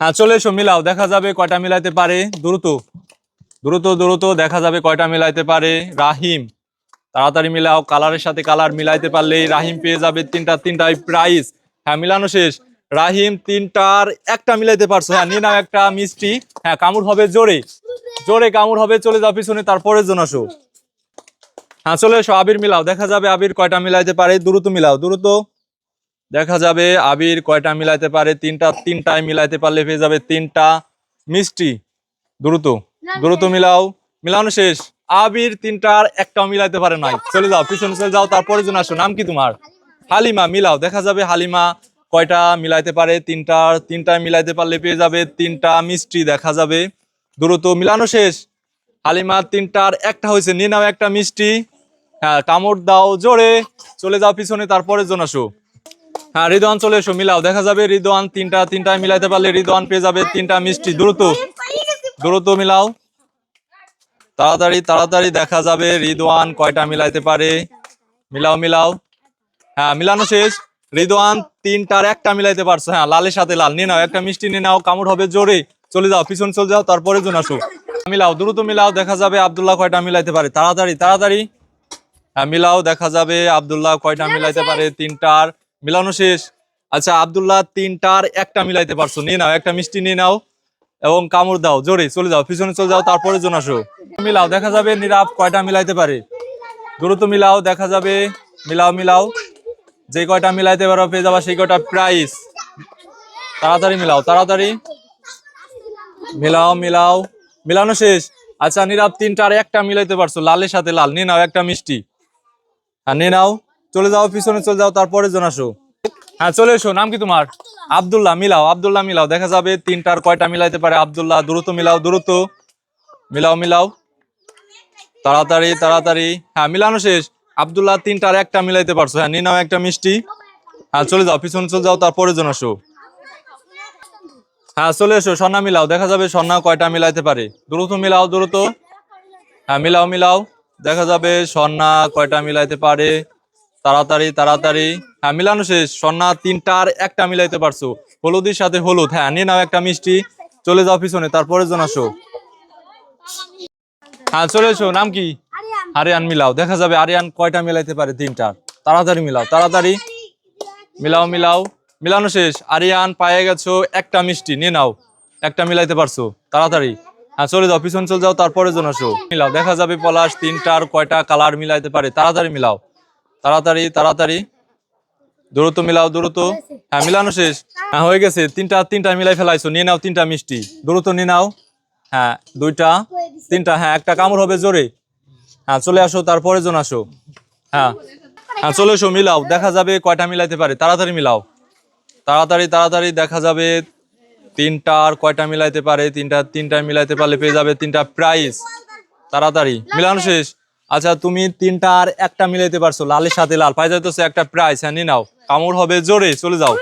হ্যাঁ চলে এসো, মিলাও, দেখা যাবে কয়টা মিলাইতে পারে? দ্রুত দ্রুত দ্রুত, দেখা যাবে কয়টা মিলাইতে পারে? রাহিম, তাড়াতাড়ি মিলাও, কালারের সাথে কালার মিলাইতে পারলেই রাহিম পেয়ে যাবে তিনটা, তিনটাই প্রাইস হ্যাঁ মিলানো শেষ। রাহিম, তিনটার একটা মিলাইতে পারছ। হ্যাঁ নিয়ে নাও একটা মিষ্টি। হ্যাঁ কামড় হবে জোরে। জোরে কামড় হবে, চলে যাও পিছনে তারপরে জন আসো। হ্যাঁ চলে এসো, আবির মিলাও, দেখা যাবে আবির কয়টা মিলাইতে পারে? দ্রুত মিলাও, দ্রুত। দেখা যাবে আবির কয়টা মিলাইতে পারে? তিনটা তিনটায় মিলাইতে পারলে পেয়ে যাবে তিনটা। মিষ্টি দ্রুত দ্রুত মিলাও। মিলানো শেষ। আবির তিনটার একটাও মিলাইতে পারে নাই। চলে যাও পিছনে চলে যাও তারপরে জন আসো। নাম কি তোমার? হালিমা। মিলাও। দেখা যাবে হালিমা কয়টা মিলাইতে পারে? তিনটার তিনটায় মিলাইতে পারলে পেয়ে যাবে তিনটা মিষ্টি দেখা যাবে। দ্রুত মিলানো শেষ। হালিমা তিনটার একটা হয়েছে। নিয়ে নাও একটা মিষ্টি। হ্যাঁ কামড় দাও জোরে। চলে যাও পিছনে তারপরে জন আসো। হ্যাঁ রিদওয়ান চলে এসো, মিলাও। দেখা যাবে রিদওয়ান তিনটা, তিনটায় মিলাইতে পারলে রিদওয়ান পেয়ে যাবে তিনটা মিষ্টি। দ্রুত দ্রুত মিলাও। তাড়াতাড়ি তাড়াতাড়ি দেখা যাবে রিদওয়ান কয়টা মিলাইতে পারে। মিলাও মিলাও। হ্যাঁ মিলানো শেষ। রিদওয়ান তিনটার একটা মিলাইতে পারছ। হ্যাঁ লালের সাথে লাল। নিয়ে নাও, একটা মিষ্টি নিয়ে নাও। কামড় হবে জোরে। চলে যাও, পিছন চলে যাও, তারপরে জন আসো। মিলাও, দ্রুত মিলাও। দেখা যাবে আব্দুল্লাহ কয়টা মিলাইতে পারে। তাড়াতাড়ি তাড়াতাড়ি। হ্যাঁ মিলাও। দেখা যাবে আব্দুল্লাহ কয়টা মিলাইতে পারে। তিনটার মিলানো শেষ। আচ্ছা আব্দুল্লাহ তিনটার একটা মিলাইতে পারছ। নিয়ে নাও, একটা মিষ্টি নিয়ে নাও এবং কামড় দাও, জোরে চলে যাও, পিছনে চলে যাও, তারপরে জন আসো। মিলাও, দেখা যাবে নিরাপ কয়টা মিলাইতে পারে। দ্রুত মিলাও, দেখা যাবে, মিলাও মিলাও। যে কয়টা মিলাইতে পারো, পেয়ে যাবা সেই কয়টা প্রাইস তাড়াতাড়ি মিলাও তাড়াতাড়ি। মিলাও মিলাও, মিলানো শেষ। আচ্ছা নিরাপ তিনটার একটা মিলাইতে পারছ, লালের সাথে লাল। নিয়ে নাও একটা মিষ্টি। হ্যাঁ নিয়ে নাও। চলে যাও, পিছনে চলে যাও, তারপরে জন আসো। হ্যাঁ চলে এসো, নাম কি তোমার? আবদুল্লাহ, মিলাও আবদুল্লাহ মিলাও, দেখা যাবে তিনটার কয়টা মিলাইতে পারে? আবদুল্লাহ, দ্রুত মিলাও দ্রুত। মিলাও মিলাও। তাড়াতাড়ি তাড়াতাড়ি। হ্যাঁ মিলানো শেষ। আব্দুল্লাহ, তিনটার একটা মিলাইতে পারছ। হ্যাঁ নিয়ে নাও একটা মিষ্টি। হ্যাঁ চলে যাও, পিছনে চলে যাও, তারপরে জন আসো। হ্যাঁ চলে এসো, স্বর্ণা মিলাও, দেখা যাবে স্বর্ণা কয়টা মিলাইতে পারে। দ্রুত মিলাও, দ্রুত। হ্যাঁ মিলাও মিলাও। দেখা যাবে স্বর্ণা কয়টা মিলাইতে পারে? তাড়াতাড়ি তাড়াতাড়ি। হ্যাঁ মিলানো শেষ। স্বর্ণা তিনটার একটা মিলাইতে পারছ। হলুদের সাথে হলুদ। হ্যাঁ নিয়ে নাও একটা মিষ্টি। চলে যাও পিছনে তারপরে জন আসো। হ্যাঁ চলে এসো। নাম কি? আরিয়ান মিলাও। দেখা যাবে আরিয়ান কয়টা মিলাইতে পারে তিনটার তাড়াতাড়ি মিলাও তাড়াতাড়ি। মিলাও মিলাও। মিলানো শেষ। আরিয়ান পায়ে গেছো, একটা মিষ্টি। নিয়ে নাও। একটা মিলাইতে পারছ। তাড়াতাড়ি। হ্যাঁ চলে যাও। পিছন চলে যাও তারপরে জন আসো। মিলাও। দেখা যাবে পলাশ তিনটার কয়টা কালার মিলাইতে পারে। তাড়াতাড়ি মিলাও। তাড়াতাড়ি তাড়াতাড়ি। দ্রুত মিলাও, দ্রুত। হ্যাঁ মিলানো শেষ। হ্যাঁ হয়ে গেছে। তিনটা তিনটা মিলাই ফেলাইছো। নিয়ে নাও তিনটা মিষ্টি। দ্রুত নিয়ে নাও। হ্যাঁ দুইটা, তিনটা। হ্যাঁ একটা কামড় হবে জোরে। হ্যাঁ চলে আসো, তারপরে জন আসো। হ্যাঁ হ্যাঁ চলে এসো, মিলাও। দেখা যাবে কয়টা মিলাইতে পারে। তাড়াতাড়ি মিলাও। তাড়াতাড়ি তাড়াতাড়ি দেখা যাবে তিনটা আর কয়টা মিলাইতে পারে। তিনটা তিনটা মিলাইতে পারলে পেয়ে যাবে তিনটা প্রাইস। তাড়াতাড়ি। মিলানো শেষ। আচ্ছা তুমি তিনটা আর একটা মিলাইতে পারছ। লালের সাথে লাল। পাই যাইতেছে একটা প্রাইস হ্যাঁ নাও। কামড় হবে জোরে, চলে যাও।